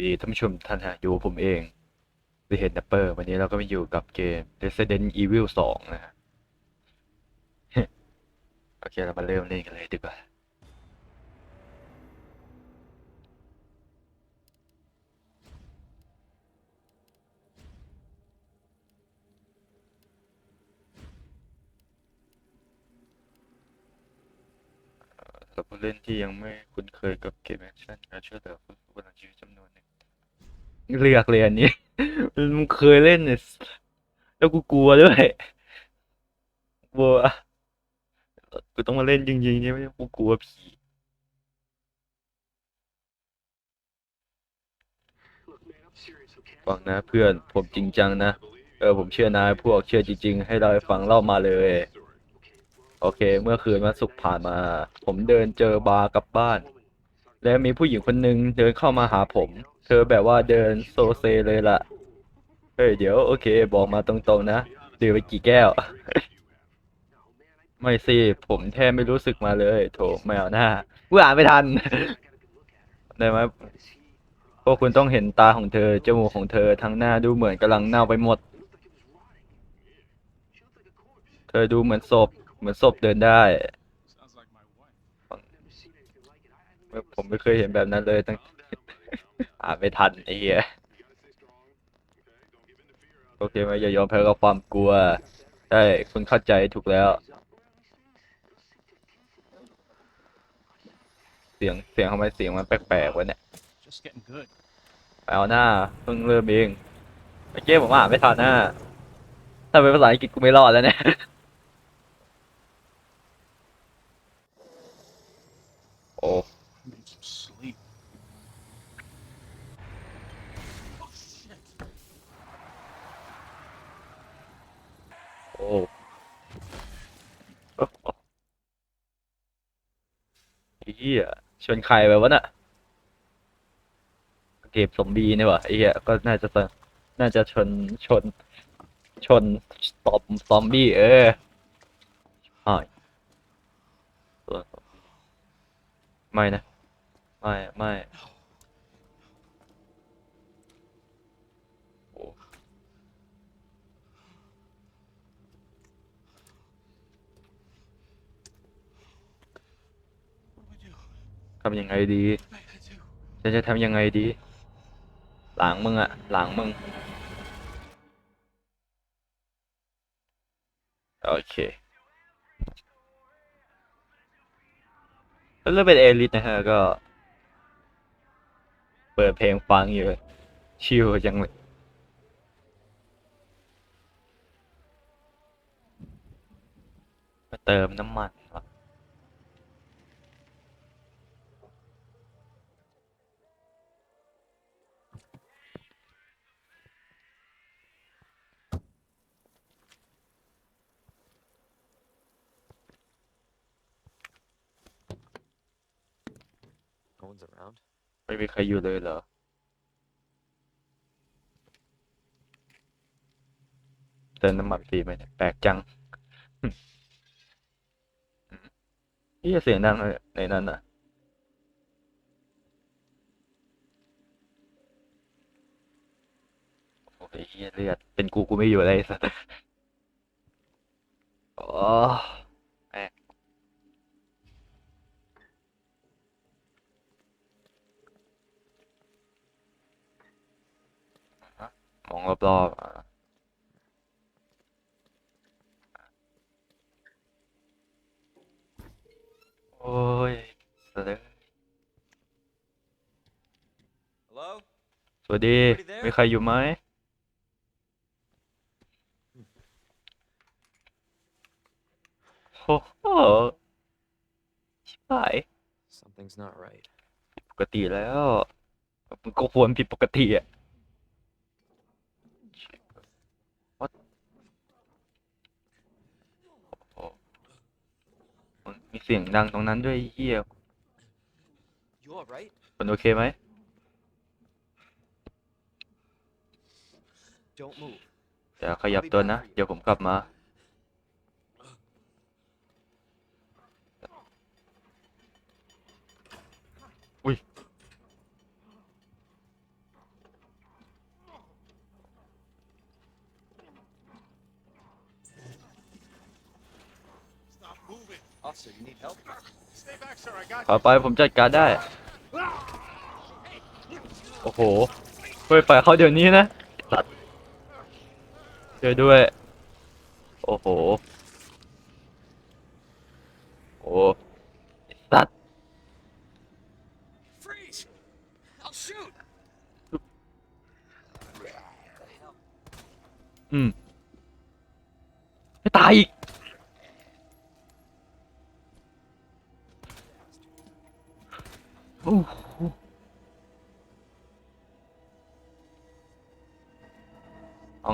ดีท่านผู้ชมท่านฮะอยู่กับผมเองดิเฮนดัปเปอร์วันนี้เราก็มาอยู่กับเกม Resident Evil 2 นะฮะโอเค เรามาเริ่มเล่นกันเลยดีกว่า สำหรับผู้เล่นที่ยังไม่คุ้นเคยกับเกมแอคชั่นการช่วยเหลือผู้บนชีวิตจำนวนหนึ่ง เลือกเลยอันนี้มึงเคยเล่นเนี่ยแล้วกูกลัวด้วยกลัวกูต้องมาเล่นจริงๆใช่ไหมกูกลัวผีฟังนะเพื่อนผมจริงจังนะ เออผมเชื่อนายพวกเชื่อจริง ๆ ให้เราฟังเล่ามาเลย โอเค เมื่อคืนวันศุกร์ผ่านมา ผมเดินเจอบาร์กลับบ้าน แล้วมีผู้หญิงคนหนึ่งเดินเข้ามาหาผม เธอแบบว่าเดินโซเซเลยล่ะ เฮ้ย เดี๋ยวโอเค บอกมาตรงๆนะ ดื่มไปกี่แก้ว ไม่สิ ผมแทบไม่รู้สึกมาเลย โถไม่เอาหน้ากูอ่านไม่ทัน ได้ไหมพวกคุณต้องเห็นตาของเธอ จมูกของเธอ ทั้งหน้าดูเหมือนกำลังเน่าไปหมด เธอดูเหมือนศพ เหมือนศพเดินได้ ผมไม่เคยเห็นแบบนั้นเลยตั้ง อ่านไม่ทันไอ้เหี้ยโอเคไหมอย่ายอมแพ้กับความกลัวใช่คุณเข้าใจถูกแล้ว เสียงเสียงทำไมเสียงมันแปลกๆวะเนี่ย Just getting good. ไปเอาหน้าเพิ่งเริ่มเองเมื่อกี้ผมอ่านไม่ทันหน้าถ้าเป็นภาษาอังกฤษกูไม่รอดแล้วเนี่ย โอ้ some sleep. Oh shit. โอ้ เฮียชนใครไปวะน่ะเก็บสมบีเนี่ยวะไอ้เหี้ยก็น่าจะน่าจะชนชน ชนตอมซอมบี้เออใช่ไม่นะ ไม่ ไม่โอ้ What do we do? ทำยังไงดี ฉันจะทำยังไงดี หลังมึงอะหลังมึง โอเคเลือกเป็นเอลิทนะฮะก็ เปิดเพลงฟังอยู่ ชิลจังเลยมาเติมน้ำมันวะ No one's around. ไม่มีใครอยู่เลยเหรอ เติมน้ำมันฟรีไหมเนี่ยแปลกจังนี่เสียงดังเลยในนั้นอะ โอ้ยเหี้ยเลือด เป็นกูกูไม่อยู่เลยสัสโอ้แม่ง มองรอบๆอะโอ้ยเลย Hello? สวัสดี มีใครอยู่ไหม โอ้โหชิบหาย Something's not right. ปกติแล้วมันก็ควรผิดปกติอะ What โอ้โห มันมีเสียงดังตรงนั้นด้วยไอ้เฮีย You alright? คนโอเคไหม Don't move. เดี๋ยวขยับตัวนะ เดี๋ยวผมกลับมา ถอไปผมจัดการได้ โอ้โหเฮ้ยปล่อยเขาเดี๋ยวนี้นะสัตว์เจอด้วย โอ้โห โอ้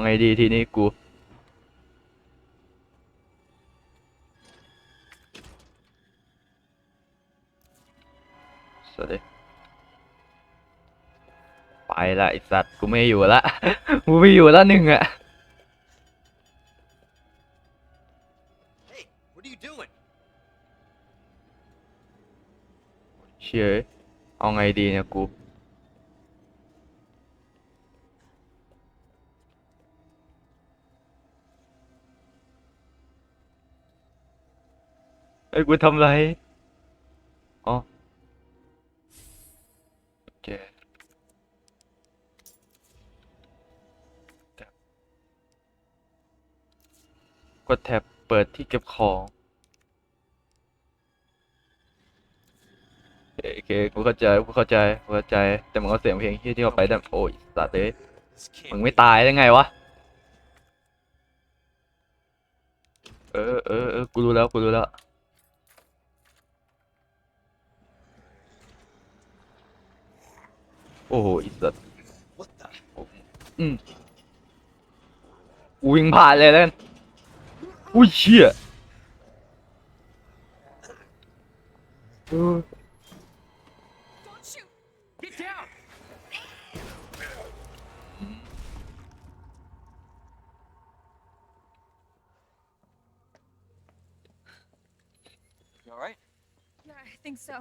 งดีทีนี้กู สวัสดี ไปละไอสัตว์กูไม่อยู่ละ กูไม่อยู่ละหนึ่งอะ Hey, what are you doing? เชื่อเอาไงดีเนี่ยกู อ้ยกูทำไรอ๋อโอเคกดแท็บเปิดที่เก็บของโอเคกูเข้าใจกูเข้าใจกูเข้าใจ แต่มันก็เสียงเพลงที่ที่เขาไปดังโอ้ยสัตว์เลยมึงไม่ตายได้ไงวะ เออเออเออกูรู้แล้ว กูรู้แล้ว โอ้โหไอีสัตว์ What the? อืมกูวิ่งผ่านเลยแล้วกันอุ้ยเชี่ยเออ Don't shoot! Get down! You alright? Yeah, I think so.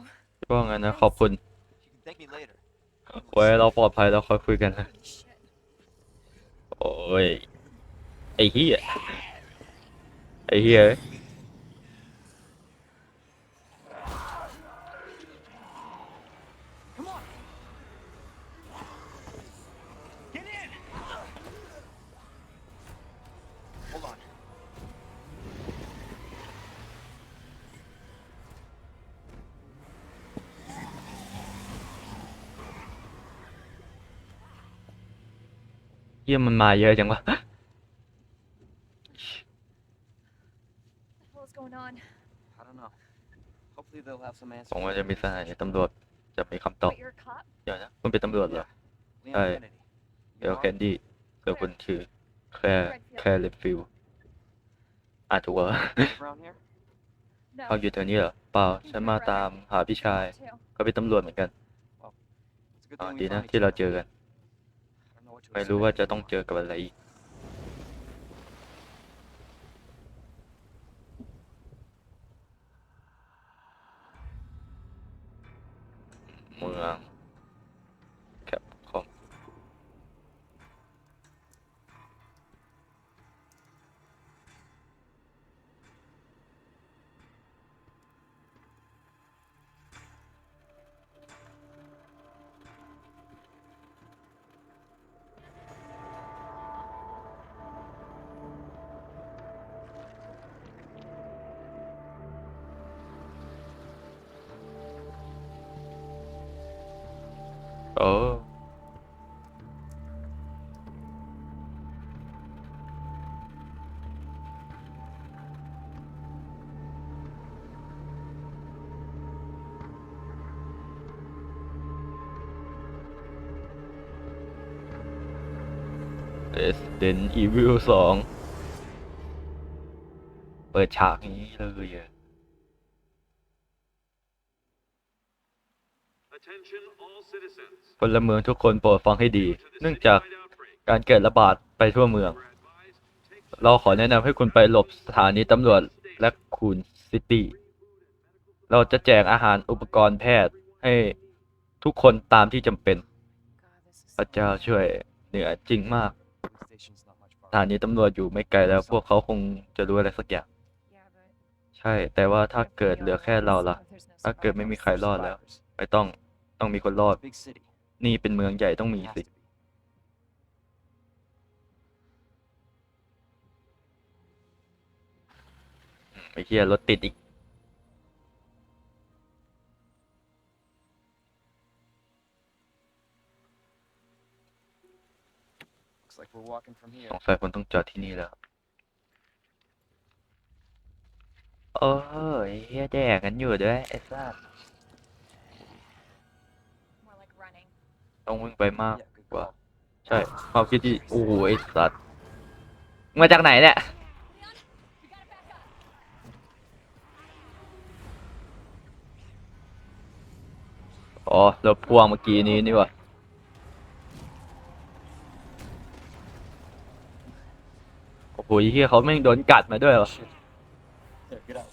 ว่างั้นนะขอบคุณ You can thank me later. ไว้เราปลอดภัยเราค่อยคุยกันนะ โอ้ย ไอ้เหี้ย ไอ้เหี้ย เหี้ยมันมาเยอะจังวะ What the hell is going on? I don't know. Hopefully they'll have some ผม answers. ว่าจะมีสถานีตำรวจจะมีคำตอบ But you're a cop? เดี๋ยวนะคุณเป็นตำรวจเหรอ Leon Hey. Kennedy. เดี๋ยว You แคนดี้เดี๋ยวคุณชื่อแค่แค่เลดฟิลอะถูกเหรอ alright? around here? เขาอยู่แถวนี้เหรอเปล่าฉันมาตามหาพี่ชาย Too. เขาเป็นตำรวจเหมือนกัน It's a good อ๋อ thing we ดีนะ found ที่ each เรา other. เจอกัน I don't know what to ไม่รู้ว่าจะต้องเจอกับอะไรอีก Resident Evil สองเปิดฉากนี้เลยอะ Attention all citizens. พลเมืองทุกคนโปรดฟังให้ดี เนื่องจากการเกิดระบาดไปทั่วเมือง เราขอแนะนำให้คุณไปหลบสถานีตำรวจและคูนซิตี้ เราจะแจกอาหารอุปกรณ์แพทย์ให้ทุกคนตามที่จำเป็น God, this is พระเจ้าช่วยเหนือจริงมาก Police station's not much สถานีตำรวจอยู่ไม่ไกลแล้วพวกเขาคงจะรู้อะไรสักอย่าง Yeah, but ใช่ แต่ว่าถ้าเกิดเหลือแค่เราล่ะ There's no ถ้าเกิดไม่มีใคร survivors. รอดแล้ว ไม่ต้องต้องมีคนรอด Big city. นี่เป็นเมืองใหญ่ต้องมี Has สิ to be. ไอ้เหี้ยรถติดอีก we're walking from here. สงสัยคนต้องจอดที่นี่แล้ว โอ้ยเฮียแดกกันอยู่ด้วยไอ้สัส More like running. ต้องวิ่งไปมาก Yeah, good กว่า call. ใช่ความคิดที่โอ้โหไอ้สัสมาจากไหนเนี่ย Leon, you gotta back up. อ๋อรถพ่วงเมื่อกี้นี้นี่วะ โอ้โหไอ้เฮียเขาแม่งโดนกัดมาด้วยวะ Shit. There, get out.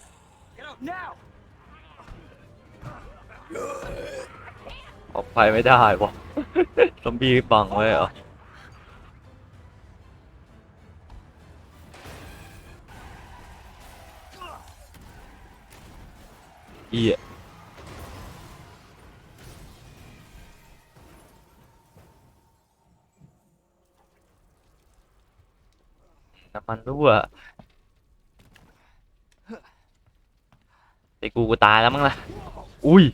Get out now! ออกไปไม่ได้วะซอมบี้บังไว้เหรอเฮีย มันรั่วไอ้กูกูตายแล้วมั้งล่ะ อุ้ย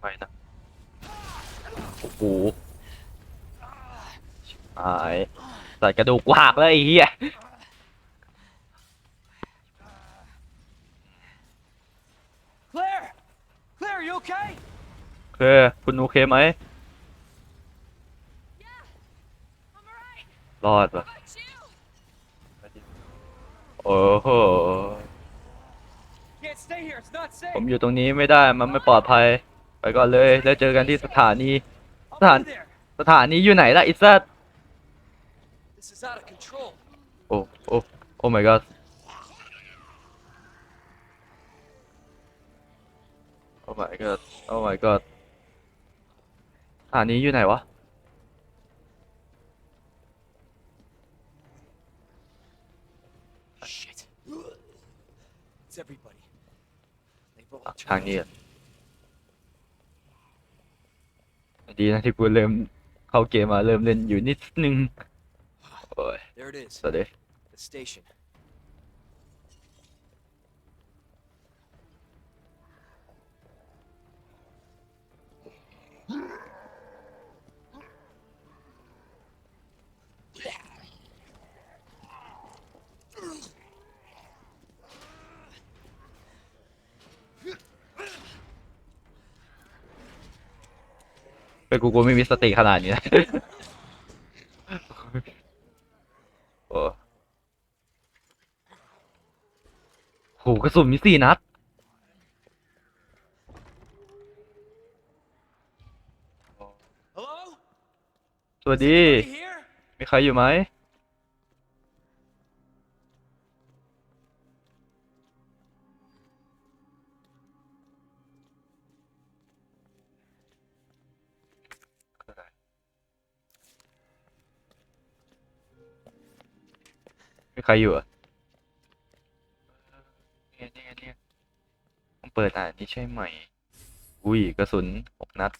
ไปนะ โอ้โหชิบหายใส่กระดูกวากแล้วไอ้เหี้ย Claire! Claire, are you okay? โอเคคุณโอเคไหม Yeah, I'm alright. รอดปะ How about you? โอ้โห Can't stay here, it's not safe. ผมอยู่ตรงนี้ไม่ได้มันไม่ปลอดภัย ไปก่อนเลยแล้วเจอกันที่สถานี I'll Son. be there. สถานีอยู่ไหนล่ะไอิซัส This is out of control. โอ้โอ้โอ้ my god โอ้ my god โอ้ my god สถานีอยู่ไหนวะ They've all ทาง turned. นี้อะดีนะที่กูเริ่มเข้าเกมมาเริ่มเล่นอยู่นิดนึงโอ้ย There it is. สวัสดี The station. เป็นกูกูไม่มีสติขนาดนี้นะโอ้โหกระสุนมีสี่นัด Hello? สวัสดี Anybody here? มีใครอยู่ไหม ใครอยู่อะเนี่ยเนี่ยเนี่ยต้องเปิดอ่านนี่ใช่ไหม อุ้ยกระสุนหกนัด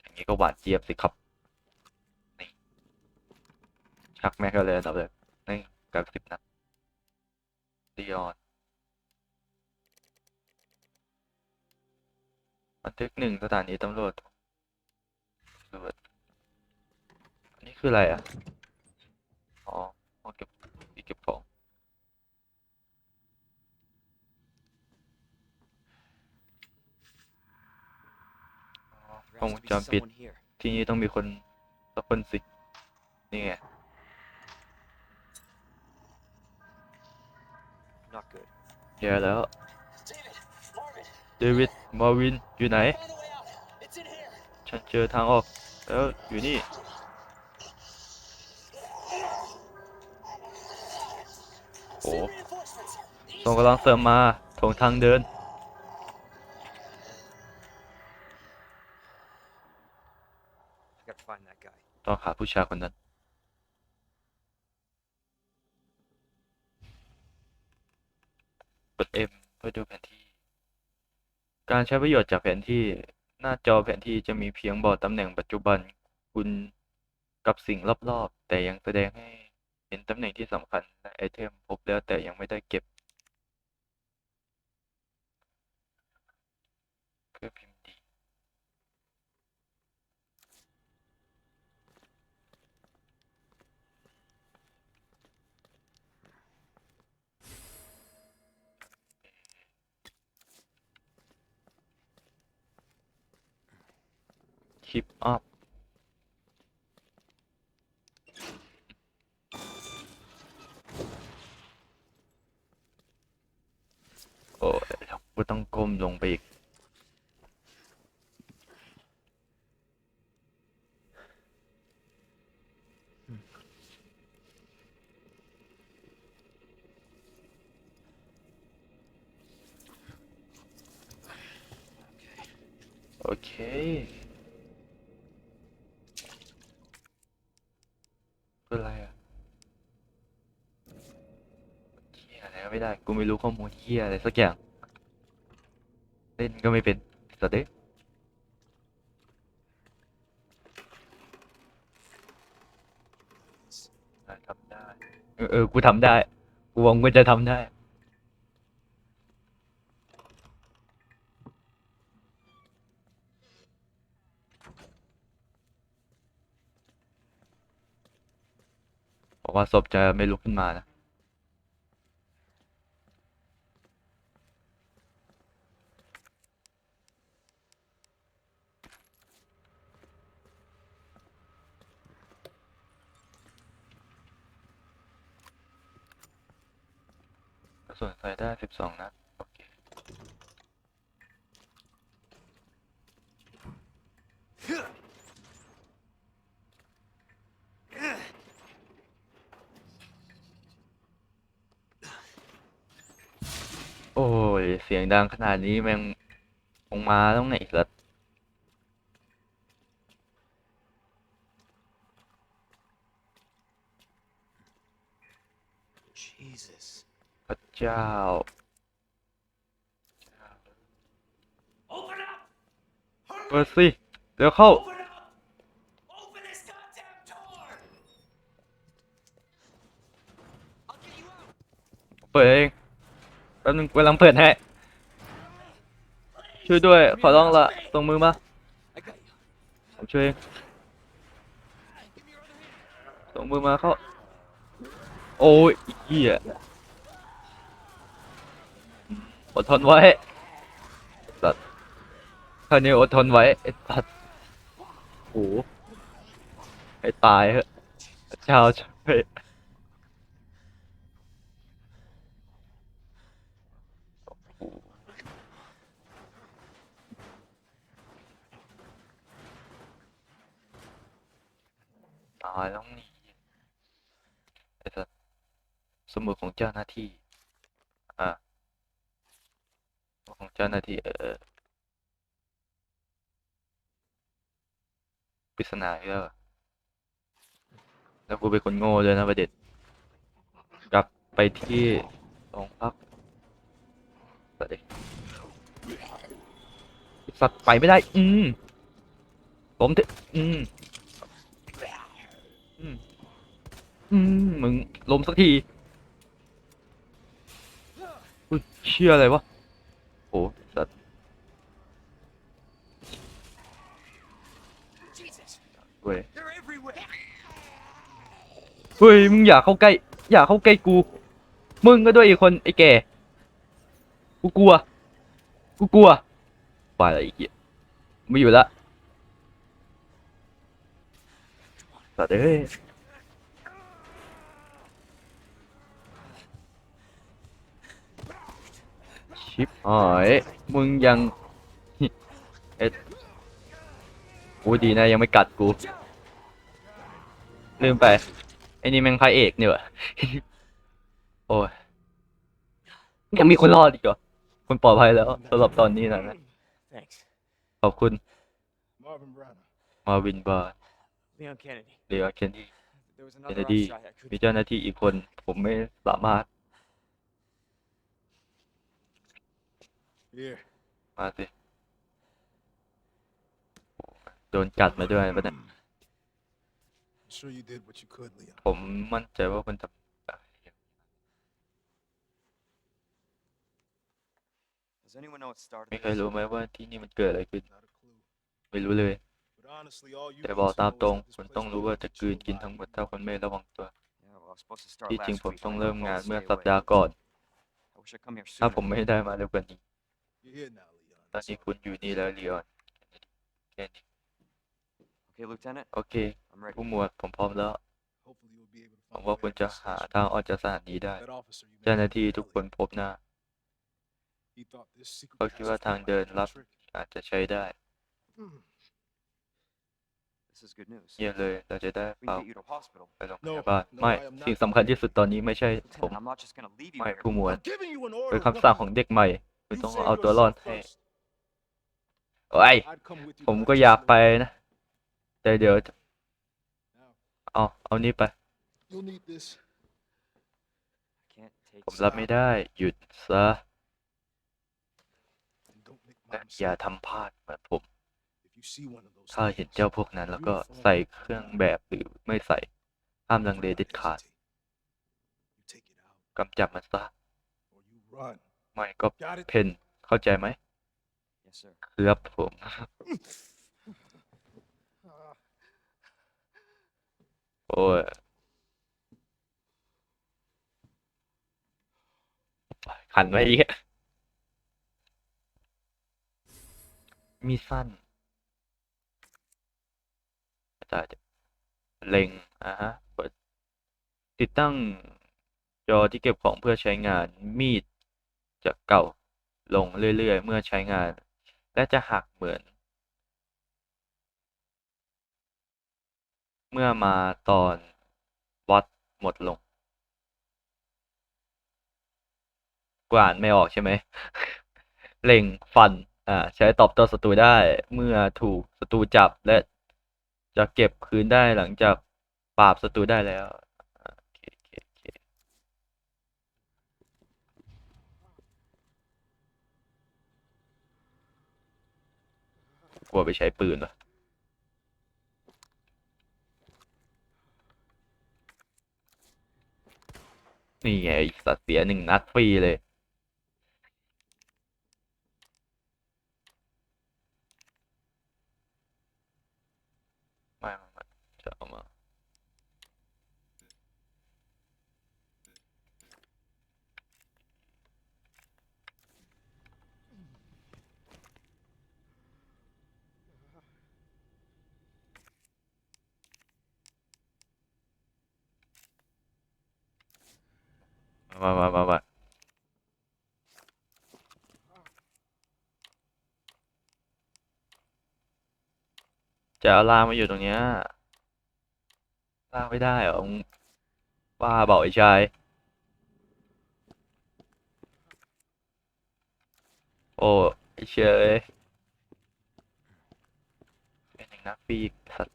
อย่างนี้ก็หวานเจี๊ยบสิครับ นี่ ชักแม็กก็เลยอันดับเลยนี่กับสิบนัดดีออนบันทึกหนึ่งสถานีตำรวจตำรวจ อันนี้คืออะไรอะ ห้องเก็บที่เก็บของอ๋อกล้อง There ว has ง to จ be รปิด someone here. ที่นี่ต้องมีคนสักคนสิ นี่ไง Not good. แย่แล้วเดวิด มาวิน อยู่ไหนฉันเจอทางออก แล้วอยู่นี่ ส่งกำลังเสริมมาถงทางเดิน ต้องหาผู้ชายคนนั้น กด M เพื่อดูแผนที่ การใช้ประโยชน์จากแผนที่ หน้าจอแผนที่จะมีเพียงบอกตำแหน่งปัจจุบัน คุณกับสิ่งรอบ ๆ แต่ยังแสดงให้ นตำแหน่งที่สำคัญและไอเทมพบแล้วแต่ยังไม่ได้เก็บเครื่องพิมพ์ดี Keep up โอ้ยแล้วกูต้องก้ม ลงไปอีก โอเคเป็นไรอะเฮียอะไรก็ไม่ได้ กูไม่รู้ข้อมูลเฮียอะไรสักอย่าง เล่นก็ไม่เป็นสัตว์เด้ทำได้ เออเออกูทำได้ กูหวังว่าจะทำได้ บอกว่าศพจะไม่ลุกขึ้นมานะ สุนใส่ได้สิบสองนัดโอเคโอ้ย เสียงดังขนาดนี้แม่งคงมาต้องไหนสัตว์ Jesus. พระ เจ้า up! เปิดสิ เดี๋ยวเข้า เปิดเองแป๊บนึงกำลังเปิดให้ ช่วยด้วย ขอร้องละส่งมือมา ผมช่วยเอง Give me your other hand. ส่งมือมาเข้า โอ้ยเหี้ย อดทนไว้สัตว์คราวนี้อดทนไว้ไอ้สัตว์โอ้โหให้ตายเหอะพระเจ้าช่วยตายแล้วนี่ไอ้สัตว์สมุดของเจ้าหน้าที่ อะ ของเจ้าหน้าที่เออปริศนาอีกแล้วเหรอแล้วกูเป็นคนโง่เลยนะประเด็นกลับไปที่โรงพักสัตว์เด็กสัตว์ไปไม่ได้ อืมผมเถอะอืมอืมอืมมึงล้มสักทีอุ้ยเชื่ออะไรวะ โอ้สัตว์เว้ยเฮ้ยมึงอย่าเข้าใกล้ อย่าเข้าใกล้กู มึงก็ด้วยอีกคนไอ้แก่กูกลัว กูกลัวไปละอีกเหี้ยไม่อยู่ละสัตว์เอ้ย ชิปหายมึงยังเอ็ดโอ้ยดีนะยังไม่กัดกู ลืมไปไอ้นี่แม่งพระเอกเนี่ยว่ะโอ้ยยังมีคนรอดอีกเหรอคนปลอดภัยแล้วสำหรับตอนนี้นะนะ Thanks. ขอบคุณ Marvin Branner. มาวินบาร์ Leon Kennedy. เรียกเคนดี้ There was เคน another เนดี Rothschild I มี couldn't. เจ้าหน้าที่อีกคน ผมไม่สามารถ Here. มาสิ โดนกัดมาด้วยปะเนี่ย I'm sure you did what you could, Leon. ผมมั่นใจว่าคุณทำ Does anyone know what started ไม่ this? เคยรู้ไหมว่าที่นี่มันเกิดอะไรขึ้น Not a clue. ไม่รู้เลย But honestly, all you แต่ need บอก to ตาม know ตรง is that this คุณ place ต้อง was รู้ว่า built จะ to กลืน survive กินทั้งหมดถ้าคุณไม่ระวังตัว Yeah, well, I was supposed to start ที่จริง last ผม week. ต้อง but I เริ่ม got งาน called to เมื่อ stay สัปดาห์ away. ก่อน I wish I'd come here ถ้า sooner. ผมไม่ได้มาเร็วกว่านี้ ตอน That's นี้ all คุณอยู่นี่แล้วเลียนแค่นี้ Okay, Lieutenant, โอเค I'm ready. ผู้หมวดผมพร้อมแล้ว Hopefully you'll be able to หวัง find a ว่า way คุณ out จะ of this หา station. ทางออกจากสถานีได้ That officer you เจ้าหน้า mentioned ที่ทุกคน earlier, พบหน้า he thought this secret เขาคิดว่า passage ทาง might เดิน be a ลับ trick. อาจจะใช้ได้ Hmm. This is good news. เยี่ยมเลยเราจะได้ We เปล่า can get you to hospital. ไปโรงพ No, ยาบาล no, ไม่ I am not สิ่งสำคัญที่สุดตอนนี้ไม่ใช่ผม Lieutenant, I'm not just gonna leave you ไม่ here. ผู้หมวด I'm giving you an เป็น order. คำสั่ง what ของเด็กใหม่ คุณ You ต้อง save เอาตัวรอด yourself ให้ first. โอ้ย I'd come with you, ผม but I ก็ just อยาก know ไป you. นะแต่เดี๋ยว Now, เอาเอานี่ไป you'll need this. I can't take ผมรับไม่ได้หยุดซะ And don't make และ my อย่า mistake. ทำพลาดเหมือนผม If you see one of those ถ้าเห็น things, เจ้าพวกนั้นแล้วก็ใส่เครื่องแบบหรือไม่ใส่ ห้ามลังเล do not เด็ดขาด hesitate. You take it out กำจับมันซะ or you run. ไม่ก็ Got it? เพนเข้าใจไหม Yes, sir. ครับผม โอ้ยขันไว้อีกอะมีดสั้นอาจารย์จะเล็งอะฮะเปิดติดตั้งจอที่เก็บของเพื่อใช้งานมีด จะเก่าลงเรื่อยๆ เมื่อใช้งาน และจะหักเหมือน เมื่อมาตอนวัดหมดลง กว่านไม่ออกใช่ไหมเล็งฟันอ่าใช้ตอบโต้ศัตรูได้เมื่อถูกศัตรูจับและจะเก็บคืนได้หลังจากปราบศัตรูได้แล้วอ่าโอเคโอเคโอเคก ลัวไปใช้ปืนวะนี่ไงสัตว์เสียหนึ่งนัดฟรีเลย ไม่ไม่ไม่จะเอามา มามามามาจะเอาล่างมาอยู่ตรงเนี้ยล่างไม่ได้เหรอมึงบ้าเบาไอ้ชายโอ้ไอ้เชยเป็นหนึ่งนักปีกสัตว์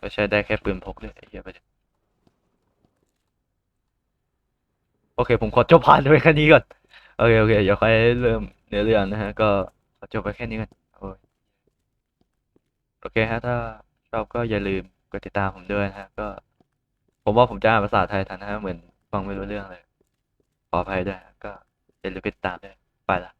ก็ใช้ได้แค่ปืนพกเลยไอ้เหี้ยไป โอเค ผมขอจบผ่านไปแค่นี้ก่อน โอเค โอเค เดี๋ยวค่อยเริ่มเนื้อเรื่องนะฮะ ก็ขอจบไปแค่นี้ก่อนโอเคฮะ ถ้าชอบก็อย่าลืมกดติดตามผมด้วยนะฮะ ก็ ผมว่าผมจะอ่านภาษาไทยทันนะฮะ เหมือนฟังไม่รู้เรื่องเลย ขออภัยด้วยก็อย่าลืมกดติดตามด้วย ไปละ